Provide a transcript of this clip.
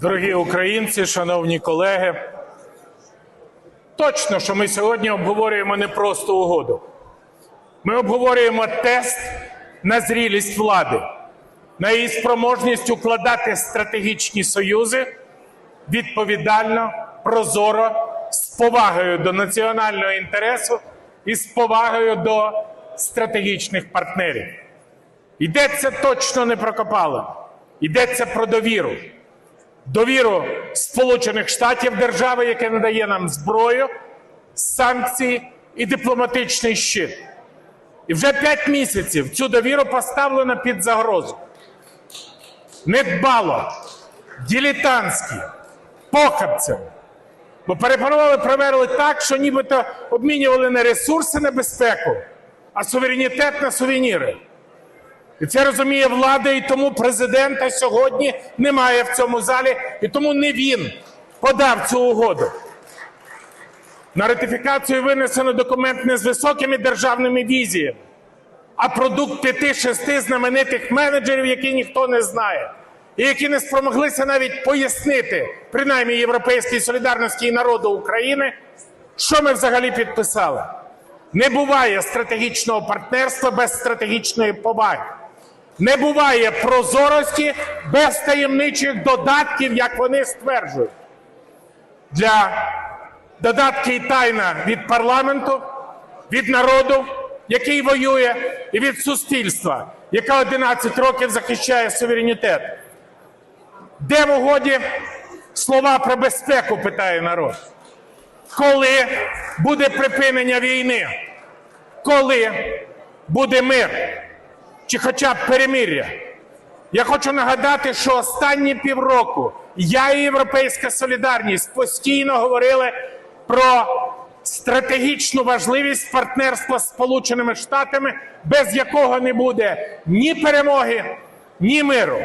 Дорогі українці, шановні колеги, точно, що ми сьогодні обговорюємо не просто угоду. Ми обговорюємо тест на зрілість влади, на її спроможність укладати стратегічні союзи відповідально, прозоро, з повагою до національного інтересу і з повагою до стратегічних партнерів. Йдеться точно не про Копалин, йдеться про довіру. Довіру Сполучених Штатів держави, яке надає нам зброю, санкції і дипломатичний щит. І вже п'ять місяців цю довіру поставлено під загрозу. Недбало, ділітантські, похабцями. Бо переправили, провели так, що нібито обмінювали не ресурси на безпеку, а суверенітет на сувеніри. І це розуміє влада, і тому президента сьогодні немає в цьому залі, і тому не він подав цю угоду. На ратифікацію винесено документ не з високими державними візіями, а продукт п'яти-шести знаменитих менеджерів, які ніхто не знає, і які не спромоглися навіть пояснити, принаймні Європейській солідарності і народу України, що ми взагалі підписали. Не буває стратегічного партнерства без стратегічної поваги. Не буває прозорості без таємничих додатків, як вони стверджують. Для додатки і тайна від парламенту, від народу, який воює, і від суспільства, яке 11 років захищає суверенітет. Де в угоді слова про безпеку, питає народ. Коли буде припинення війни? Коли буде мир? Чи хоча б перемир'я? Я хочу нагадати, що останні півроку я і Європейська Солідарність постійно говорили про стратегічну важливість партнерства з Сполученими Штатами, без якого не буде ні перемоги, ні миру.